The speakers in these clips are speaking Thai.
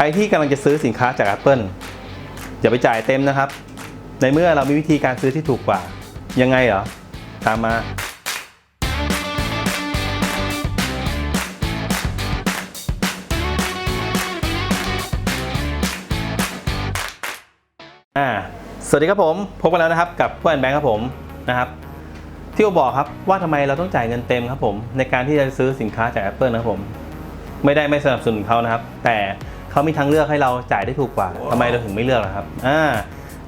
รที่กำลังจะซื้อสินค้าจาก Apple อย่าไปจ่ายเต็มนะครับ ในเมื่อเรามีวิธีการซื้อที่ถูกกว่า ยังไงเหรอ ตามมาอ่าสวัสดีครับผม พบกันแล้วนะครับกับเพื่อนแบงค์ครับผมนะครับ ที่ผมบอกครับว่าทำไมเราต้องจ่ายเงินเต็มครับผม ในการที่จะซื้อสินค้าจาก Apple นะครับผม ไม่ได้ไม่สนับสนุนเขานะครับ แต่ เขามีทางเลือกให้เราจ่ายได้ถูกกว่าทำไมเราถึงไม่เลือกล่ะครับอ่า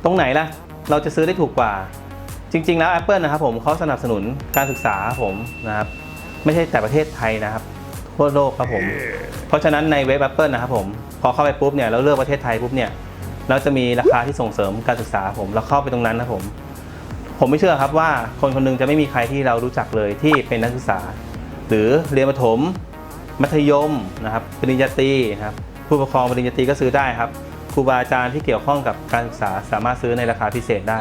ตรงไหนล่ะเราจะซื้อได้ถูกกว่า จริง ๆ แล้ว Apple นะครับผมเขาสนับสนุนการศึกษาผมนะครับไม่ใช่แต่ประเทศไทยนะครับทั่วโลกครับผม เพราะฉะนั้นในเว็บ Apple นะครับผม พอเข้าไปปุ๊บเนี่ยเราเลือกประเทศไทยปุ๊บเนี่ยเราจะมีราคาที่ส่งเสริมการศึกษาผมเราเข้าไปตรงนั้นนะผม ผมไม่เชื่อครับว่าคนคนหนึงจะไม่มีใครที่เรารู้จักเลยที่เป็นนักศึกษา หรือเรียนประถม มัธยมนะครับปริญญาตรีนะครับ ผู้ปกครองปริญญาตรีก็ซื้อได้ครับครูบาอาจารย์ที่เกี่ยวข้องกับการศึกษาสามารถซื้อในราคาพิเศษได้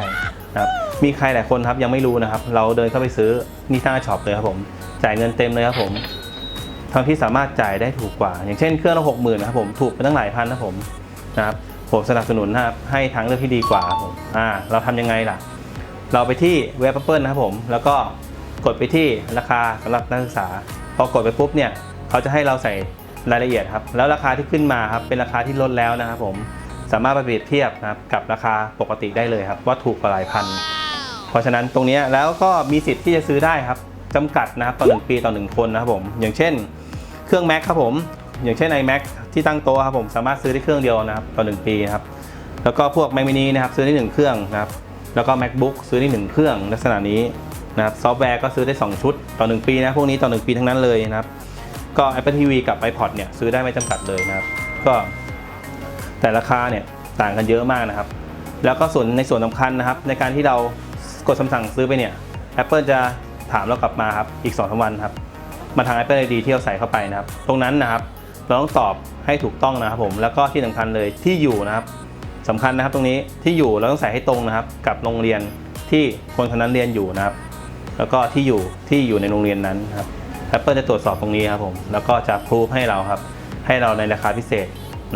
นะครับมีใครหลายคนครับยังไม่รู้นะครับ เราเดินเข้าไปซื้อนี่หน้าช็อปเลยครับผม จ่ายเงินเต็มเลยครับผมทั้งที่สามารถจ่ายได้ถูกกว่า อย่างเช่นเครื่องละหกหมื่นนะครับผมถูกไปตั้งหลายพันนะผมนะครับผมสนับสนุนนะครับให้ทางเลือกที่ดีกว่าผมอ่าเราทำยังไงล่ะ เราไปที่เว็บ Apple นะครับผมแล้วก็กดไปที่ราคาสำหรับนักศึกษา พอกดไปปุ๊บเนี่ยเขาจะให้เราใส่ รายละเอียดครับแล้วราคาที่ขึ้นมาครับเป็นราคาที่ลดแล้วนะครับผมสามารถไปเปรียบเทียบนะครับกับราคาปกติได้เลยครับว่าถูกกว่าหลายพัน เพราะฉะนั้นตรงนี้แล้วก็มีสิทธิ์ที่จะซื้อได้ครับจำกัดนะครับต่อ1ปีต่อ 1 คนนะครับผมอย่างเช่น เครื่อง Mac ครับผมอย่างเช่น iMac ที่ตั้งโต๊ะครับผมสามารถซื้อได้เครื่องเดียวนะครับต่อ 1 ปีครับแล้วก็พวก Mac mini นะครับซื้อได้1เครื่องนะครับแล้วก็ MacBook ซื้อได้1เครื่องลักษณะนี้นะครับซอฟต์แวร์ก็ซื้อได้ 2 ชุดต่อ 1 ปีนะพวกนี้ต่อ 1 ปีทั้งนั้นเลยนะครับ ก็ Apple TV กับ iPod เนี่ยซื้อได้ไม่จำกัดเลยนะครับ ก็แต่ราคาเนี่ยต่างกันเยอะมากนะครับ แล้วก็ส่วนในส่วนสำคัญนะครับ ในการที่เรากดคำสั่งซื้อไปเนี่ย Apple จะถามเรากลับมาครับอีก2อสวันครับมาทาง Apple ID ที่เราใส่เข้าไปนะครับ ตรงนั้นนะครับ เราต้องตอบให้ถูกต้องนะครับผมแล้วก็ที่สำคัญเลยที่อยู่นะครับสำคัญนะครับตรงนี้ที่อยู่เราต้องใส่ให้ตรงนะครับ กับโรงเรียนที่คนคนนั้นเรียนอยู่นะครับ แล้วก็ที่อยู่ที่อยู่ในโรงเรียนนั้นครับ Apple จะตรวจสอบตรงนี้ครับผม แล้วก็จะพรูฟให้เราครับ ให้เราในราคาพิเศษ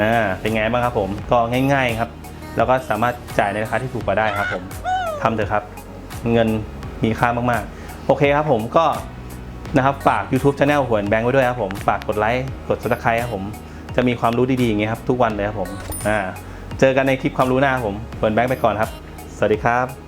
นะเป็นไงบ้างครับผม ก็ง่ายๆครับ แล้วก็สามารถจ่ายในราคาที่ถูกกว่าได้ครับผมทำเถอะครับ เงินมีค่ามากๆ โอเคครับผมก็นะครับฝาก YouTube Channel หวนแบงค์ไว้ด้วยครับผมฝากกดไลค์กด subscribe ครับผมจะมีความรู้ดีๆอย่างเงี้ยครับทุกวันเลยครับผมอ่าเจอกันในคลิปความรู้หน้าผมหวนแบงค์ไปก่อนครับ สวัสดีครับ